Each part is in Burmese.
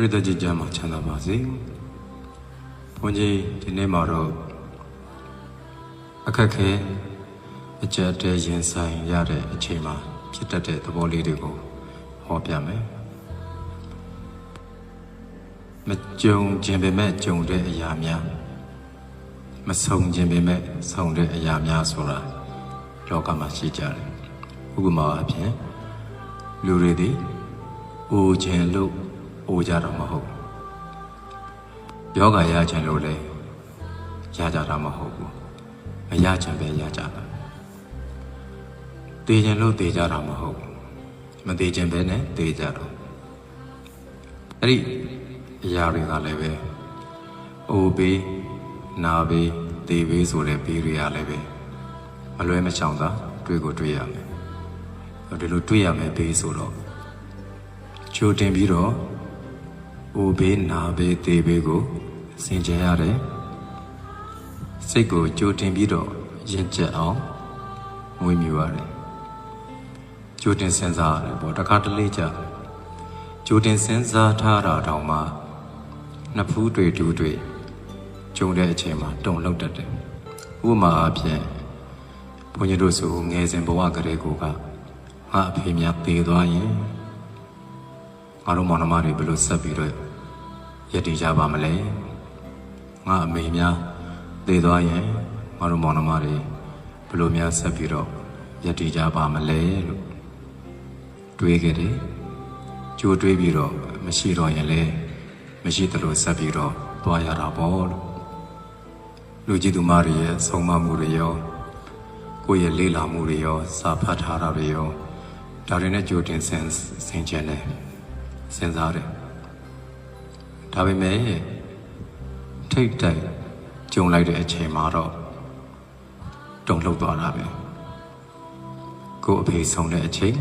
ရိသတ်ကြီးကျမ်းမှာချမ်းသာပါစေဘုန်းကြီးဒီနေ့မှာတော့အခက်ခဲအကြက်တဲရင်ဆိုင်ရတဲ့အချိန်မှာဖြစ်တတ်တဲ့သဘောလေးတွေကိုဟောပြမယ်မကြုံခြင်းပေမဲ့ကြုံတဲ့အရာများမဆုံခြင်းပေမဲ့ဆုံတဲ့အရာများဆိုတာလောကမှာရှိကြတယ်ဥပမာအဖြစ်လူတွေသည်အိုခြင်းလို့ အိုကြတော့မဟုတ်ယောဂရခြင်းလို့လည်းရကြတာမဟုတ်ဘူးမရခြင်းပဲရကြတာတည်ခြင်းလို့တည်ကြတာမဟုတ်ဘူးမတည်ခြင်းပဲနဲ့တည်ကြတော့အဲ့ဒီအရာတွေကလည်းပဲအိုပေးနာပေးတည်ပေးဆိုတဲ့ပေးတွေကလည်းပဲမလွဲမချောင်သာတွေ့ကိုတွေ့ရမယ်ဒီလိုတွေ့ရမယ်ပေးဆိုတော့ကြိုတင်ပြီးတော့ အိုဘေးနာဘေးတေဘေးကိုစင်ကြယ်ရတယ်စိတ်ကိုကြိုတင်ပြီးတော့ရင်ကျက်အောင်မွေးမြူရတယ်ကြိုတင်စဉ်းစားရတယ်ပေါ့တခါတလေကြာကြိုတင်စဉ်းစားထားတာတောင်မှနှစ်ဖူးတွေတူးတွေကြုံတဲ့အချိန်မှာတုံလောက်တတ်တယ်ဥပမာအဖြစ်ဘုန်းကြီးတို့ဆိုငယ်စဉ်ဘဝကလေးကိုကငါအဖေများတည်သွားရင်ငါတို့မောင်နှမတွေဘယ်လိုဆက်ပြီးတော့ ရည်တည်ကြပါမလဲငါအမေများတည်သွားရင်ငါတို့မောင်နှမတွေဘယ်လိုများဆက်ပြီးတော့ရည်တည်ကြပါမလဲလို့တွေးခဲ့တယ်ကြိုးတွေးပြီးတော့မရှိတော့ရင်လည်းမရှိသလိုဆက်ပြီးတော့သွားရတာပေါ့လို့လူကြီးသူမတွေရဲ့ဆုံးမမှုတွေရောကိုယ့်ရဲ့လေးလာမှုတွေရောစာဖတ်ထားတာတွေရောဒါတွေနဲ့ကြိုတင်ဆင်ဆင်ခြင်တယ်စဉ်းစားတယ် ဒါပေမဲ့ထိတ်တိုက်ကြုံလိုက်တဲ့အချိန်မှာတော့တုံ့လှုပ်သွားတာပဲကိုယ့်အဖေဆုံးတဲ့အချိန်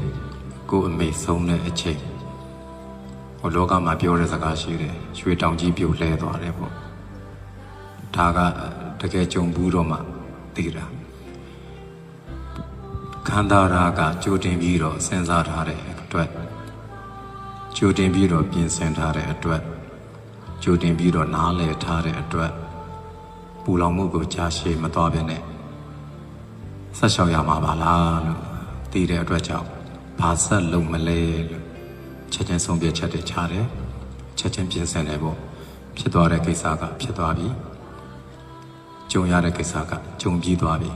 ကိုယ့်အမေဆုံးတဲ့အချိန်ဟိုလောကမှာပြောတဲ့စကားရှိတယ်ရွှေတောင်ကြီးပြုတ်လဲသွားတယ်ပေါ့ဒါကတကယ်ကြုံဘူးတော့မှသိတာခန္ဓာရာကကြိုတင်ပြီးတော့စဉ်းစားထားတဲ့အတွက်ကြိုတင်ပြီးတော့ပြင်ဆင်ထားတဲ့အတွက် ကြိုတင်ပြီးတော့နားလည်ထားတဲ့အတွက်ပူလောင်မှုကိုကြားရှည်မသွားပြနဲ့ဆက်လျှောက်ရမှာပါလားလို့သိတဲ့အတွက်ကြောင့်ဘာဆက်လုံးမလဲလို့ချက်ချင်းဆုံးဖြတ်ချက်တွေချတယ်ချက်ချင်းပြင်ဆင်တယ်ပေါ့ဖြစ်သွားတဲ့ကိစ္စကဖြစ်သွားပြီကြုံရတဲ့ကိစ္စကကြုံပြီးသွားပြီ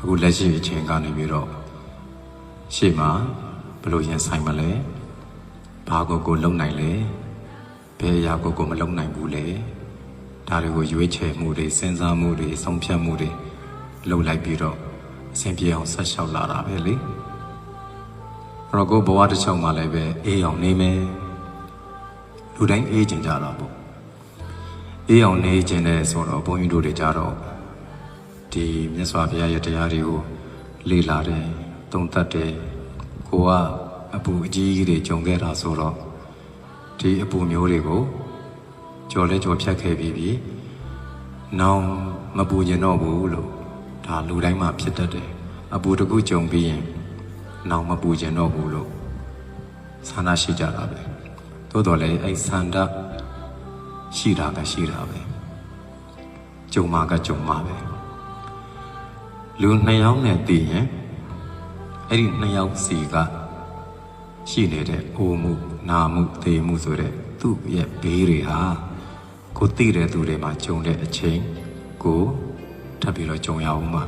အခုလက်ရှိအချိန်ကနေပြီးတော့ရှေ့မှာဘယ်လိုရင်ဆိုင်မလဲဘာကိုကိုလုံနိုင်လဲ ဘယ်အရာကိုကိုမလုံနိုင်ဘူးလေဒါတွေကိုရွေးချယ်မှုတွေစဉ်းစားမှုတွေဆုံးဖြတ်မှုတွေလုပ်လိုက်ပြီးတော့အဆင်ပြေအောင်ဆက်လျှောက်လာတာပဲလေအဲ့တော့ကိုဘဝတစ်ချောင်းမှလည်းပဲအေးအောင်နေမယ်လူတိုင်းအေးကျင်ကြတာပေါ့အေးအောင်နေကျင်တဲ့ဆိုတော့ဘုန်းကြီးတို့တွေကြတော့ဒီမြတ်စွာဘုရားရဲ့တရားတွေကိုလေ့လာတယ်သုံးသပ်တယ်ကိုကအပူအကြီးကြီးတွေကြုံခဲ့တာဆိုတော့ ဒီအပူမျိုးတွေကိုကြော်လဲကြော်ဖြတ်ခဲ့ပြီးပြီနောင်မပူကျင်တော့ဘူးလို့ဒါလူတိုင်းမှာဖြစ်တတ်တယ်အပူတစ်ခုကြုံပြီးရင်နောင်မပူကျင်တော့ဘူးလို့ဆန္ဒရှိကြတာပဲသို့တော်လည်းအဲ့ဆန္ဒရှိတာကရှိတာပဲကြုံမှာကကြုံမှာပဲလူနှစ်ယောက်နဲ့တည်ရင်အဲ့ဒီနှစ်ယောက်စီကရှိနေတဲ့အိုမှု နာမှုသေမှုဆိုတဲ့သူ့ရဲ့ဘေးတွေဟာကိုသိတဲ့သူတွေမှာကြုံတဲ့အချိန်ကိုထပ်ပြီးတော့ကြုံရအောင်ပါ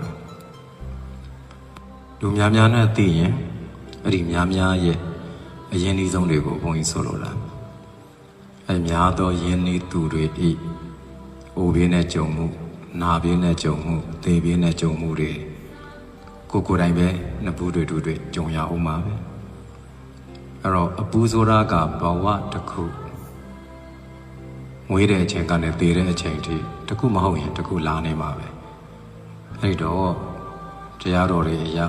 လူများများနဲ့သိရင်အဲ့ဒီများများရဲ့အရင်ဒီဆုံးတွေကိုဘုန်းကြီးဆိုလိုတာအဲများသောယင်းဤသူတွေဤအိုဘေးနဲ့ကြုံမှုနာဘေးနဲ့ကြုံမှုသေဘေးနဲ့ကြုံမှုတွေကိုကိုယ်တိုင်ပဲနှစ်ပူးတွေတူတွေကြုံရအောင်ပါပဲ အဲ့တော့အပူဆိုတာကဘဝတစ်ခုမွေးတဲ့အချိန်ကနေသေတဲ့အချိန်ထိတစ်ခုမဟုတ်ရင်တစ်ခုလာနေမှာပဲအဲ့တော့တရားတော်တွေအရာ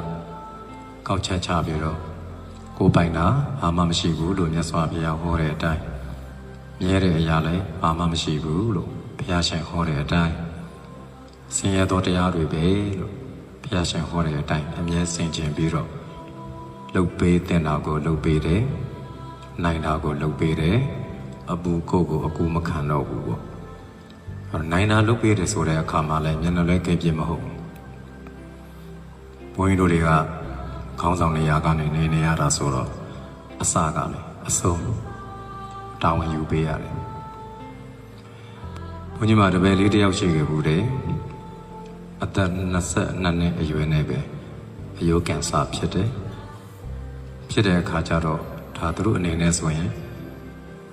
ကောက်ချက်ချပြီးတော့ကိုယ်ပိုင်တာဘာမှမရှိဘူးလို့မြတ်စွာဘုရားဟောတဲ့အတိုင်းမြဲတဲ့အရာလည်းဘာမှမရှိဘူးလို့ဘုရားရှင်ဟောတဲ့အတိုင်းဆင်းရဲသောတရားတွေပဲလို့ဘုရားရှင်ဟောတဲ့အတိုင်းအမြဲဆင်ခြင်ပြီးတော့ လှုပ်ပေးတဲ့နာကိုလှုပ်ပေးတယ်နိုင်တာကိုလှုပ်ပေးတယ်အပူကိုယ့်ကိုအကူမခံတော့ဘူးပေါ့အဲ့တော့နိုင်တာလုပ်ပေးတယ်ဆိုတဲ့အခါမှာလည်းမျက်နှာလဲကဲပြစ်မဟုတ်ဘူးဘုန်းကြီးတို့တွေကခေါင်းဆောင်နေရာကနေနေနေရတာဆိုတော့အစကလည်းအဆုံးတာဝန်ယူပေးရတယ်ဘုန်းကြီးမတပည့်လေးတစ်ယောက်ရှိခဲ့ဘူးတယ်အသက်22နှစ်အရွယ်နဲ့ပဲအယိုးကင်ဆာဖြစ်တယ် ဖြစ်တဲ့အခါကျတော့ဒါသူတို့အနေနဲ့ဆိုရင်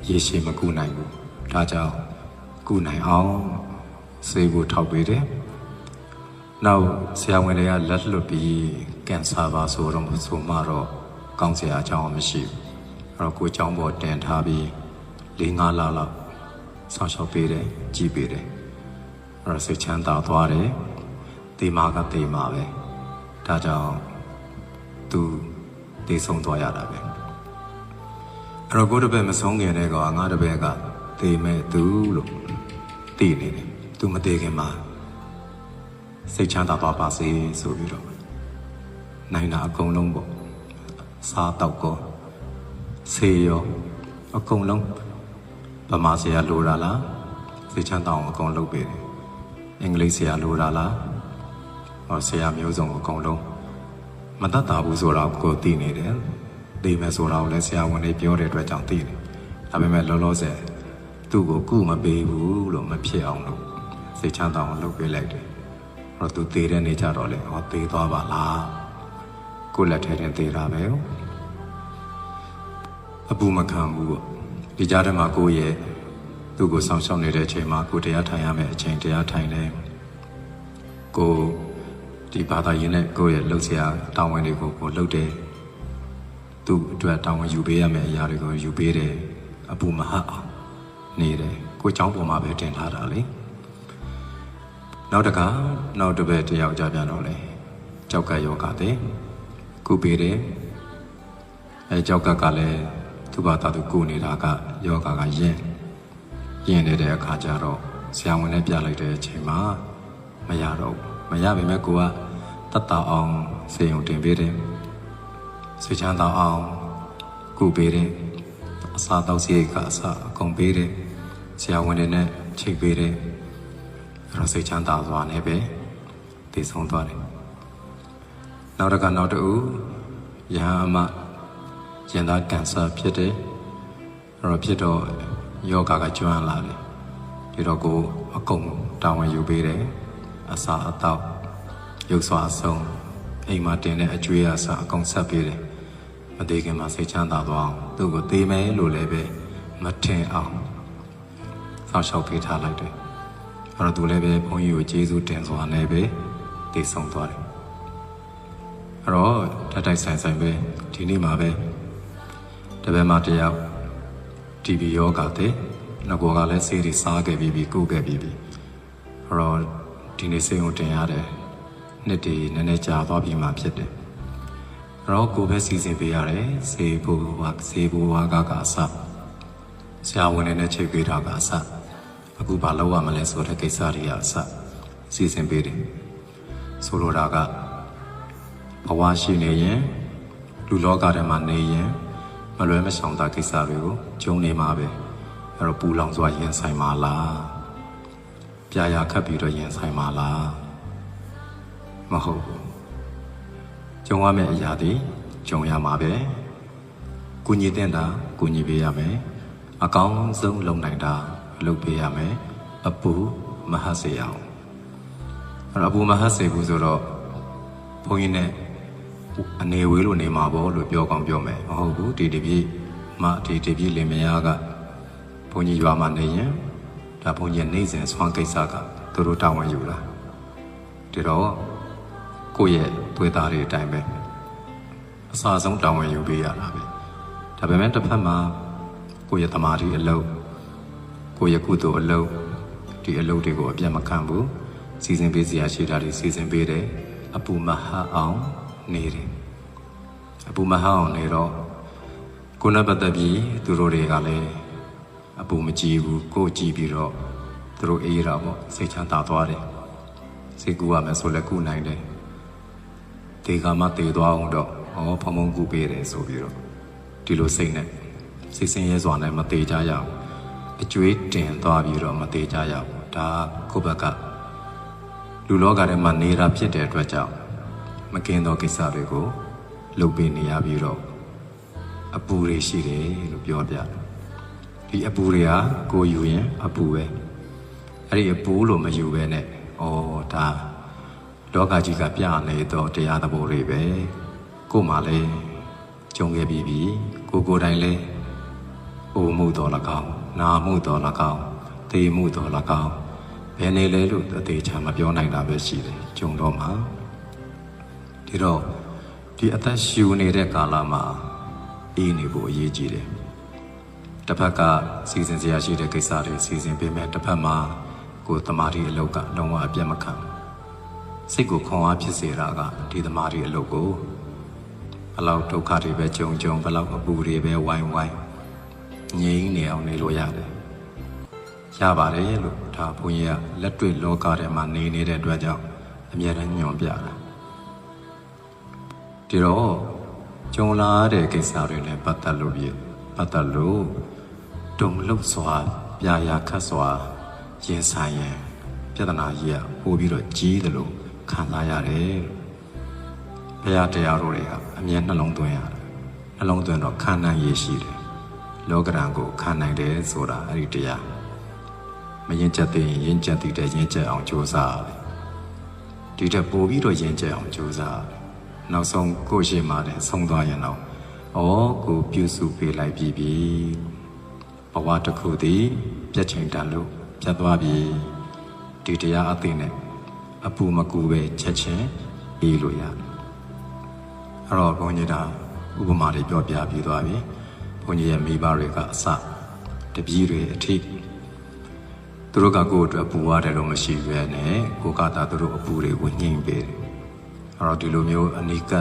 ရေရှည်မကူနိုင်ဘူးဒါကြောင့်ကူနိုင်အောင်ဆေးကိုထောက်ပေးတယ်နောက်ဆရာဝန်တွေကလက်လွတ်ပြီးကင်ဆာပါဆိုတော့ဆိုမှတော့ကောင်းစရာအကြောင်းမရှိဘူးအဲ့တော့ကိုယ်ကြောင်းပေါ်တင်ထားပြီး၄၅လလောက်ဆောင်းရှောက်ပေးတယ်ကြည်ပေးတယ်အဲ့တော့စိတ်ချမ်းသာသွားတယ်တေမာကတေမာပဲဒါကြောင့်သူ တည်ဆုံးသွားရတာပဲအဲ့တော့ကိုယ်တစ်ပည့်မဆုံးခင်တဲ့ကောင်ငါတစ်ပည့်ကသေမဲ့သူလို့သိနေတယ်သူမသေးခင်မှာစိတ်ချမ်းသာသွားပါစေဆိုပြီးတော့နိုင်တာအကုန်လုံးပေါ့စားတော့ကောဆေးရောအကုန်လုံးဗမာဆရာလိုတာလားစိတ်ချမ်းသာအောင်အကုန်လုပ်ပေးတယ်အင်္ဂလိပ်ဆရာလိုတာလားဟောဆရာမျိုးစုံအကုန်လုံး မတတ်တာဘူးဆိုတော့ကိုယ်သိနေတယ်သိမယ်ဆိုတာကိုလည်းဆရာဝန်တွေပြောတဲ့အတွက်ကြောင့်သိတယ်။ဒါပေမဲ့လောလောဆယ်သူ့ကိုကုမပေးဘူးလို့မဖြစ်အောင်လို့စိတ်ချမ်းသာအောင်လုပ်ပေးလိုက်တယ်။အဲ့တော့သူသေတဲ့နေကြတော့လေဟောသေသွားပါလား။ကိုယ့်လက်ထဲတင်သေတာပဲ။အပူမခံဘူးပေါ့။ဒီကြားထဲမှာကိုယ့်ရဲ့သူ့ကိုဆောင်ရှောက်နေတဲ့အချိန်မှာကိုယ်တရားထိုင်ရမယ်အချိန်တရားထိုင်တယ်။ကိုယ် ဒီဘာသာရေးနဲ့ကိုယ့်ရဲ့လှုပ်ရှားတာဝန်တွေကိုကိုယ်လှုပ်တယ်။ သူ့အတွက်တောင်းဝန်ယူပေးရမယ့်အရာတွေကိုယူပေးတယ်အပူမဟတ်အောင်နေတယ်ကိုเจ้าပေါ်မှာပဲတင်ထားတာလေနောက်တကနောက်တစ်ပတ်တစ်ယောက်ကြပြန်တော့လေကြောက်ကယောဂတဲ့ကုပေးတယ်အဲကြောက်ကကလည်းသူ့ဘာသာသူကုနေတာကယောဂကယဉ်ယဉ်နေတဲ့အခါကျတော့ဆရာဝန်နဲ့ပြလိုက်တဲ့အချိန်မှာမရတော့ဘူး မရပေမဲ့ကိုကတတ်တာအောင်စေုံတင်ပေးတယ်ဆွေချမ်းသာအောင်ကုပေးတယ်အစာတောက်စီကအစာအကုန်ပေးတယ်ဆရာဝန်တွေနဲ့ချိတ်ပေးတယ်အဲ့တော့စိတ်ချမ်းသာစွာနဲ့ပဲတည်ဆုံးသွားတယ်နောက်တစ်ခါနောက်တူရဟအမရင်သားကန်ဆာဖြစ်တယ်အဲ့တော့ဖြစ်တော့ယောဂကကျွမ်းလာတယ်ဒီတော့ကိုအကုန်တာဝန်ယူပေးတယ် အစာအသောက်ရုပ်စွာအဆုံးအိမ်မှာတင်တဲ့အကျွေးအစာအကုန်ဆက်ပေးတယ်မသေးခင်မှာစိတ်ချမ်းသာသွားအောင်သူ့ကိုသေးမယ်လို့လည်းပဲမထင်အောင်ဆောက်ရှောက်ပေးထားလိုက်တယ်အဲ့တော့သူလည်းပဲဘုန်းကြီးကိုကျေးဇူးတင်စွာနဲ့ပဲတည်ဆုံသွားတယ်အဲ့တော့တတ်တိုက်ဆိုင်ဆိုင်ပဲဒီနေ့မှာပဲတပည့်မတစ်ယောက် TB ယောဂတဲ့ငကောကလည်းဆေးတွေစားခဲ့ပြီးပြီးကုခဲ့ပြီးပြီးအဲ့တော့ ဒီနေ့စိတ်ကိုတင်ရတယ်နှစ်တည်းနည်းနည်းကြာသွားပြီးမှဖြစ်တယ်အဲ့တော့ကိုယ်ပဲစီစဉ်ပေးရတယ်စေဘူဝါစေဘူဝါကကအစဆရာဝန်တွေနဲ့ချိန်ပေးတာကအစအခုဘာလုပ်ရမလဲဆိုတဲ့ကိစ္စတွေကအစစီစဉ်ပေးတယ်ဆိုလိုတာကဘဝရှိနေရင်လူလောကထဲမှာနေရင်မလွဲမရှောင်တာကိစ္စတွေကိုဂျုံနေမှာပဲအဲ့တော့ပူလောင်စွာရင်ဆိုင်ပါလား ပြာရခတ်ပြီးတော့ရင်ဆိုင်ပါလားမဟုတ်ဘူးကြုံရမယ့်အရာတွေကြုံရမှာပဲ။ကုညီတဲ့တာကုညီပေးရမယ်။အကောင်းဆုံးလုပ်နိုင်တာလုပ်ပေးရမယ်။အပူမဟတ်စေအောင်။အဲ့တော့အပူမဟတ်စေဘူးဆိုတော့ဘုန်းကြီးနဲ့အနေဝေးလို့နေမှာပေါ့လို့ပြောကောင်းပြောမယ်။မဟုတ်ဘူးဒီတပြည့်မဒီတပြည့်လင်မယားကဘုန်းကြီးရွာမှာနေရင် ဒါဘုန်းကြီးနေစဉ်ဆွမ်းကိစ္စကသူတို့တာဝန်ယူလာ။ဒီတော့ကိုယ့်ရဲ့သွေးသားတွေအတိုင်းပဲအစာဆုံးတောင်းဝင်ယူပေးရတာပဲဒါပေမဲ့တစ်ဖက်မှာကိုယ့်ရဲ့တမာတိအလုပ်ကိုယ့်ရဲ့ကုသိုလ်အလုပ်ဒီအလုပ်တွေကိုအပြတ်မခံဘူးစီစဉ်ပေးစရာရှိတာတွေစီစဉ်ပေးတယ်အပူမဟအောင်နေတယ်အပူမဟအောင်နေတော့ကိုယ်နဲ့ပတ်သက်ပြီးသူတို့တွေကလည်း အပူမကြည့်ဘူးကိုယ်ကြည့်ပြီးတော့သူတို့အေးတာပေါ့စိတ်ချမ်းသာသွားတယ်စိတ်ကူရမယ်ဆိုလည်းကူနိုင်တယ်တေကမှတေသွားအောင်တော့ဟောဖုံဖုံကူပေးတယ်ဆိုပြီးတော့ဒီလိုစိတ်နဲ့စိတ်ဆင်းရဲစွာနဲ့မတေကြရအောင်အကျွေးတင်သွားပြီးတော့မသေးကြရဘူးဒါကိုယ့်ဘက်ကလူလောကထဲမှာနေတာဖြစ်တဲ့အတွက်ကြောင့်မကင်းသောကိစ္စတွေကိုလုပ်ပေးနေရပြီးတော့အပူတွေရှိတယ်လို့ပြောပြတယ် ဒီအပူတွေကကိုယ်ယူရင်အပူပဲအဲ့ဒီအပူလို့မယူပဲနဲ့ဩဒါလောကကြီးကပြနေတော့တရားသဘောတွေပဲကို့မှာလဲကြုံခဲ့ပြီးပြီကိုကိုယ်တိုင်လဲအိုမှုတော်၎င်းနာမှုတော်၎င်းသေမှုတော်၎င်းဘယ်နေလဲလို့အသေးချာမပြောနိုင်တာပဲရှိတယ်ဂျုံတော့မှာဒီတော့ဒီအသက်ရှူနေတဲ့ကာလမှာအေးနေဖို့အရေးကြီးတယ် တစ်ဖက်ကစီစဉ်စရာရှိတဲ့ကိစ္စတွေစီစဉ်ပေးမယ်တစ်ဖက်မှာကိုယ်တမာတိအလုပ်ကလုံးဝအပြတ်မခံစိတ်ကိုခွန်အားဖြစ်စေတာကဒီတမာတိအလုပ်ကိုဘလောက်ဒုက္ခတွေပဲကြုံကြုံဘလောက်အပူတွေပဲဝိုင်းဝိုင်းငြိမ်းနေအောင်နေလို့ရတယ်။ရပါတယ်လို့ဒါဘုန်းကြီးကလက်တွေ့လောကထဲမှာနေနေတဲ့အတွက်ကြောင့်အမြဲတမ်းညွှန်ပြတာ။ဒီတော့ကြုံလာတဲ့ကိစ္စတွေနဲ့ပတ်သက်လို့ပြ ပတ်သက်လို့တုံလုတ်စွာပြာရာခတ်စွာရင်ဆိုင်ရင်ပြဿနာကြီးကပို့ပြီးတော့ကြီးတယ်လို့ခံစားရတယ်။ဘုရားတရားတော်တွေကအမြဲနှလုံးသွင်းရတယ်။နှလုံးသွင်းတော့ခံနိုင်ရရှိတယ်။လောကရန်ကိုခံနိုင်တယ်ဆိုတာအဲ့ဒီတရားမရင်ချက်သိရင်ရင်ချက်သိတဲ့ရင်ချက်အောင်ကြိုးစားရတယ်ဒီတက်ပို့ပြီးတော့ရင်ချက်အောင်ကြိုးစားရတယ်နောက်ဆုံးကိုယ့်ရှိမှတဲ့ဆုံးသွားရင်တော့ ဩကိုပြုစုပေးလိုက်ပြီပြီဘဝတစ်ခုတည်းပြတ်ချိန်တန်လို့ပြတ်သွားပြီဒီတရားအသိနဲ့အပူမကူပဲချက်ချင်းအေးလို့ရတယ်အဲ့တော့ဘုန်းကြီးတာဥပမာတွေပြောပြပြီးသွားပြီဘုန်းကြီးရဲ့မိဘတွေကအစတပည့်တွေအထိသူတို့ကကိုယ့်အတွက်ပူရတယ်လို့မရှိရွယ်နဲ့ကိုယ်ကသာသူတို့အပူတွေကိုညှိမ့်ပေးတယ်အဲ့တော့ဒီလိုမျိုးအနိက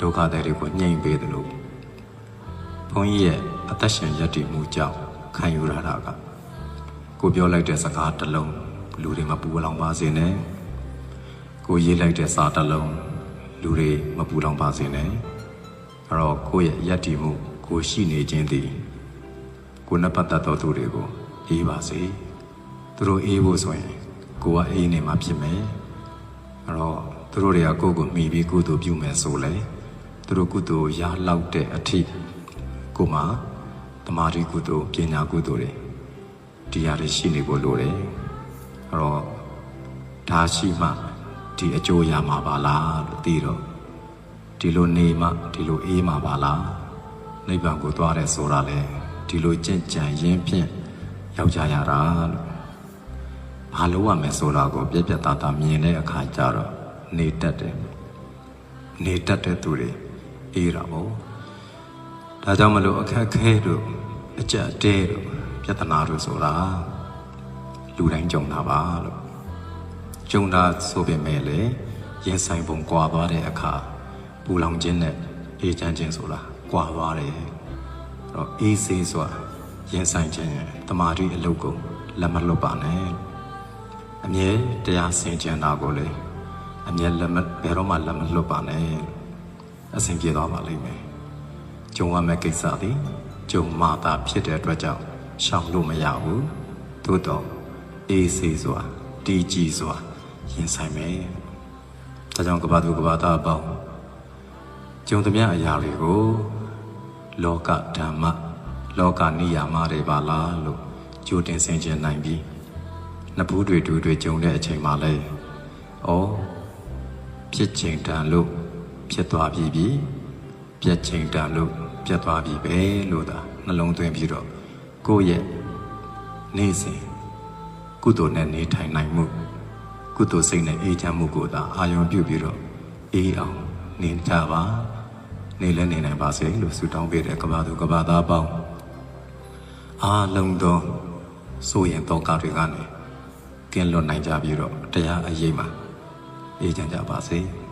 ဒုက္ခတွေကိုညှိမ့်ပေးတယ်လို့ဘု န်းကြီးရဲ့အသက်ရှင်ရည်တည်မှုကြောင့်ခံယူရတာကကိုပြောလိုက်တဲ့စကားတစ်လုံးလူတွေမပူလောင်ပါစေနဲ့ကိုရေးလိုက်တဲ့စာတစ်လုံးလူတွေမပူလောင်ပါစေနဲ့အဲ့တော့ကိုယ့်ရဲ့ရည်တည်မှုကိုရှိနေခြင်းသည်ကိုယ်နဲ့ပတ်သက်သောသူတွေကိုအေးပါစေသူတို့အေးဖို့ဆိုရင်ကိုကအေးနေမှာဖြစ်မယ်အဲ့တော့သူတို့တွေကကိုယ့်ကိုမှီပြီးကုသိုလ်ပြုမယ်ဆိုလေသူတို့ကုသိုလ်ရလောက်တဲ့အထိ ကိုမှတမာတိကုသိုလ်ပညာကုသိုလ်တွေတရားတွေရှိနေဖို့လိုတယ်အဲ့တော့ဒါရှိမှဒီအကျိုးရမှာပါလားလို့သိတော့ဒီလိုနေမှဒီလိုအေးမှာပါလားနိဗ္ဗာန်ကိုသွားတယ်ဆိုတာလေဒီလိုကြင်ကြံရင်းဖြင့်ရောက်ကြရတာလို့ဘာလို့ရမယ်ဆိုတာကိုပြက်ပြက်သားသားမြင်တဲ့အခါကျတော့နေတတ်တယ်နေတတ်တဲ့သူတွေအေးတာပေါ့ ဒါကြောင့်မလို့အခက်ခဲတို့အကြက်တဲတို့ပြဿနာတို့ဆိုတာလူတိုင်းကြုံတာပါလို့ကြုံတာဆိုပေမဲ့လေရင်ဆိုင်ပုံကွာသွားတဲ့အခါပူလောင်ခြင်းနဲ့အေးချမ်းခြင်းဆိုတာကွာသွားတယ်အဲ့တော့အေးဆေးဆိုတာရင်ဆိုင်ခြင်းရဲ့တမာတိအလုပ်ကိုလက်မလွတ်ပါနဲ့အမြဲတရားဆင်ခြင်တာကိုလေအမြဲလက်မဘယ်တော့မှလက်မလွတ်ပါနဲ့အဆင်ပြေသွားပါလိမ့်မယ် ကြုံရမယ့်ကိစ္စသည်ကြုံမှသာဖြစ်တဲ့အတွက်ကြောင့်ရှောင်လို့မရဘူးသို့တော့အေးဆေးစွာတည်ကြည်စွာရင်ဆိုင်မယ်ဒါကြောင့်ကဘာသူကဘာသားအပေါင်းကြုံသမျှအရာတွေကိုလောကဓမ္မလောကနိယာမတွေပါလားလို့ကြိုတင်ဆင်ခြင်နိုင်ပြီးနှစ်ဘူးတွေတူတွေကြုံတဲ့အချိန်မှာလဲဩဖြစ်ချိန်တန်လို့ဖြစ်သွားပြီပြီပြက်ချိန်တန်လို့ ပြက်သွားပြီပဲလို့သာနှလုံးသွင်းပြီးတော့ကိုယ့်ရဲ့နေ့စဉ်ကုသိုလ်နဲ့နေထိုင်နိုင်မှုကုသိုလ်စိတ်နဲ့အေးချမ်းမှုကိုသာအာရုံပြုပြီးတော့အေးအောင်နေကြပါနေလဲနေနိုင်ပါစေလို့ဆုတောင်းပေးတဲ့ကဘာသူကဘာသားပေါင်းအားလုံးသောစိုးရင်တော့ကားတွေကနေကင်းလွတ်နိုင်ကြပြီးတော့တရားအရေးမှာအေးချမ်းကြပါစေ။